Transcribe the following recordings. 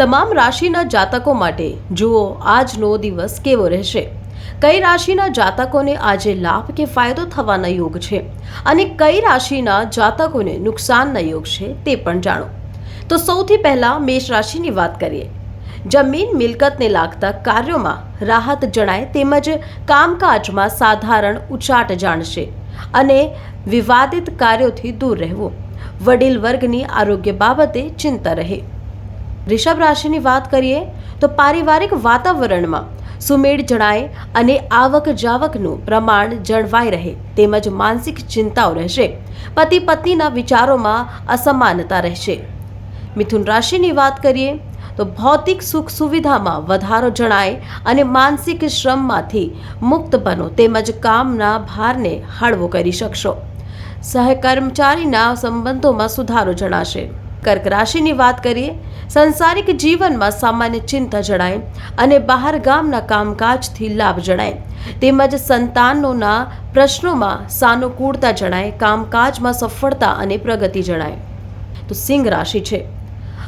તમામ રાશિના જાતકો માટે જુઓ, આજનો દિવસ કેવો રહેશે? કઈ રાશિના જાતકોને આજે લાભ કે ફાયદો થવાના યોગ છે અને કઈ રાશિના જાતકોને નુકસાનના યોગ છે તે પણ જાણો. તો સૌથી પહેલા મેષ રાશિની વાત કરીએ. જમીન મિલકતને લાગતા કાર્યોમાં રાહત જણાય તેમજ કામકાજમાં સાધારણ ઉચાટ જાણશે અને વિવાદિત કાર્યોથી દૂર રહેવું. વડીલ વર્ગની આરોગ્ય બાબતે ચિંતા રહે. રિષભ રાશિની વાત કરીએ તો પારિવારિક વાતાવરણમાં સુમેળ જણાય અને આવક જાવકનું પ્રમાણ જળવાઈ રહે તેમજ માનસિક ચિંતાઓ રહેશે. પતિ પત્નીના વિચારોમાં અસમાનતા રહેશે. મિથુન રાશિની વાત કરીએ તો ભૌતિક સુખ સુવિધામાં વધારો જણાય અને માનસિક શ્રમમાંથી મુક્ત બનો તેમજ કામના ભારને હળવો કરી શકશો. સહકર્મચારીના સંબંધોમાં સુધારો જણાશે. કર્ક રાશિની વાત કરીએ, સંસારિક જીવનમાં સામાન્ય ચિંતા જણાય અને બહાર ગામના કામકાજથી લાભ જણાય. તેમજ સંતાનોના પ્રશ્નોમાં સાનુકૂળતા જણાય, કામકાજમાં સફળતા અને પ્રગતિ જણાય. તો સિંહ રાશિ છે.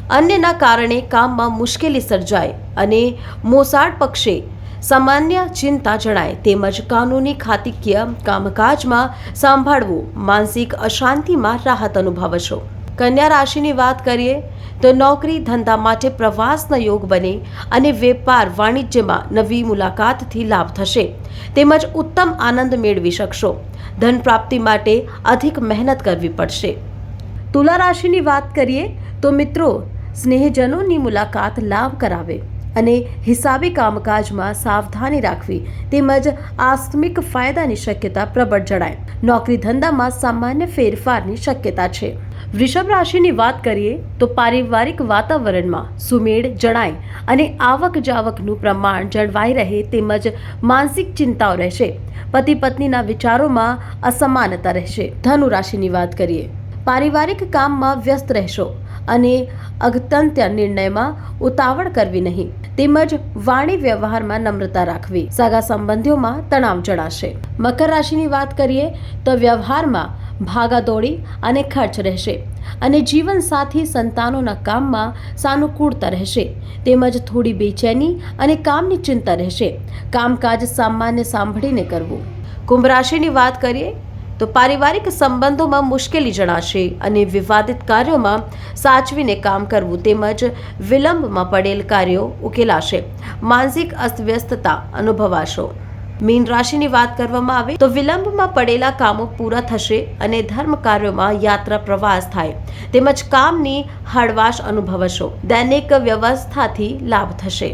અન્યના કારણે કામમાં મુશ્કેલી સર્જાય અને મોસાળ પક્ષે સામાન્ય ચિંતા જણાય. તેમજ કાનૂની ખાતિકીય કામકાજમાં સાંભળવું, માનસિક અશાંતિમાં રાહત અનુભવશો કન્યા રાશિની વાત કરીએ, તો નોકરી ધંધા માટે પ્રવાસના યોગ બને અને વેપાર વાણિજ્યમાં નવી મુલાકાતથી લાભ થશે. તેમજ ઉત્તમ આનંદ મેળવી શકશો. ધન પ્રાપ્તિ માટે અધિક મહેનત કરવી પડશે. તુલા રાશિની વાત કરીએ, તો મિત્રો, સ્નેહજનોની મુલાકાત લાભ કરાવે. અને હિસાબી કામકાજમાં સાવધાની રાખવી તેમજ આસ્મિક ફાયદાની શક્યતા પ્રબળ જણાય. નોકરી ધંધામાં સામાન્ય ફેરફારની શક્યતા છે. વૃષભ રાશિની વાત કરીએ તો પારિવારિક વાતાવરણમાં સુમેળ જણાય અને આવક જાવકનું પ્રમાણ જળવાઈ રહે તેમજ માનસિક ચિંતાઓ રહેશે. પતિ પત્નીના વિચારોમાં અસમાનતા રહેશે. ધનુ રાશિની વાત કરીએ પારિવારિક કામમાં વ્યસ્ત રહેશો અને અગત્યંત્ય નિર્ણયમાં ઉતાવળ કરવી નહીં. તેમજ વાણી વ્યવહારમાં નમ્રતા રાખવી. સગા સંબંધીઓમાં તણાવ જણાશે મકર રાશિની વાત કરીએ તો વ્યવહારમાં ભાગાદોડી અને ખર્ચ રહેશે અને જીવનસાથી સંતાનોના કામમાં સાનુકૂળતા રહેશે. તેમજ થોડી બેચેની અને કામની ચિંતા રહેશે. કામકાજ સામાન્ય સાંભળીને કરવું. કુંભ રાશિની વાત કરીએ તો પારિવારિક સંબંધોમાં મુશ્કેલી જણાશે અને વિવાદિત કાર્યોમાં સાચવીને કામ કરવું તેમજ વિલંબમાં પડેલ કાર્યો ઉકેલાશે. માનસિક અસ્તવ્યસ્તતા અનુભવાશો. મીન રાશિની વાત કરવામાં આવે તો વિલંબમાં પડેલા કામો પૂરા થશે અને ધર્મ કાર્યોમાં યાત્રા પ્રવાસ થાય. તેમજ કામની હળવાશ અનુભવશો. દૈનિક વ્યવસ્થાથી લાભ થશે.